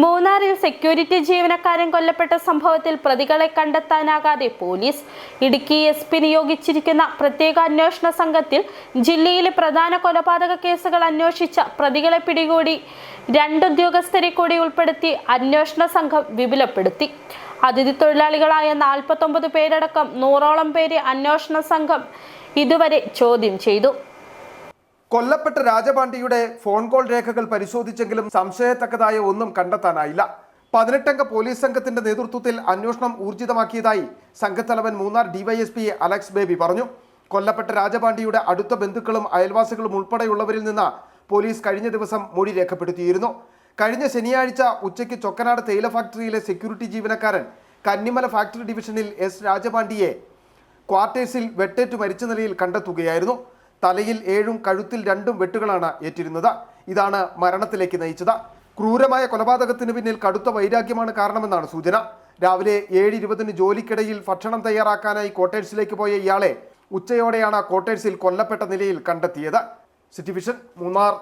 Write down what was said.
മൂന്നാറിൽ സെക്യൂരിറ്റി ജീവനക്കാരൻ കൊല്ലപ്പെട്ട സംഭവത്തിൽ പ്രതികളെ കണ്ടെത്താനാകാതെ പോലീസ് ഇടുക്കി എസ് പി നിയോഗിച്ചിരിക്കുന്ന പ്രത്യേക അന്വേഷണ സംഘത്തിൽ ജില്ലയിലെ പ്രധാന കൊലപാതക കേസുകൾ അന്വേഷിച്ച പ്രതികളെ പിടികൂടി രണ്ടുദ്യോഗസ്ഥരെ കൂടി ഉൾപ്പെടുത്തി അന്വേഷണ സംഘം വിപുലപ്പെടുത്തി. അതിഥി തൊഴിലാളികളായ നാൽപ്പത്തൊമ്പത് പേരടക്കം നൂറോളം പേരെ അന്വേഷണ സംഘം ഇതുവരെ ചോദ്യം ചെയ്തു. കൊല്ലപ്പെട്ട രാജപാണ്ഡിയുടെ ഫോൺ കോൾ രേഖകൾ പരിശോധിച്ചെങ്കിലും സംശയത്തക്കതായ ഒന്നും കണ്ടെത്താനായില്ല. പതിനെട്ടംഗ പോലീസ് സംഘത്തിന്റെ നേതൃത്വത്തിൽ അന്വേഷണം ഊർജിതമാക്കിയതായി സംഘത്തലവൻ മൂന്നാർ ഡിവൈഎസ്പി അലക്സ് ബേബി പറഞ്ഞു. കൊല്ലപ്പെട്ട രാജപാണ്ഡിയുടെ അടുത്ത ബന്ധുക്കളും അയൽവാസികളും ഉൾപ്പെടെയുള്ളവരിൽ നിന്ന് പോലീസ് കഴിഞ്ഞ ദിവസം മൊഴി രേഖപ്പെടുത്തിയിരുന്നു. കഴിഞ്ഞ ശനിയാഴ്ച ഉച്ചയ്ക്ക് ചൊക്കനാട് തേയില ഫാക്ടറിയിലെ സെക്യൂരിറ്റി ജീവനക്കാരൻ കന്നിമല ഫാക്ടറി ഡിവിഷനിൽ എസ് രാജപാണ്ഡിയെ ക്വാർട്ടേഴ്സിൽ വെട്ടേറ്റു മരിച്ച നിലയിൽ കണ്ടെത്തുകയായിരുന്നു. തലയിൽ ഏഴും കഴുത്തിൽ രണ്ടും വെട്ടുകളാണ് ഏറ്റിരുന്നത്. ഇതാണ് മരണത്തിലേക്ക് നയിച്ചത്. ക്രൂരമായ കൊലപാതകത്തിന് പിന്നിൽ കടുത്ത വൈരാഗ്യമാണ് കാരണമെന്നാണ് സൂചന. രാവിലെ ഏഴ് ഇരുപതിന് ജോലിക്കിടയിൽ ഭക്ഷണം തയ്യാറാക്കാനായി കോട്ടേഴ്സിലേക്ക് പോയ ഇയാളെ ഉച്ചയോടെയാണ് കോട്ടേഴ്സിൽ കൊല്ലപ്പെട്ട നിലയിൽ കണ്ടെത്തിയത്. City vision Munnar.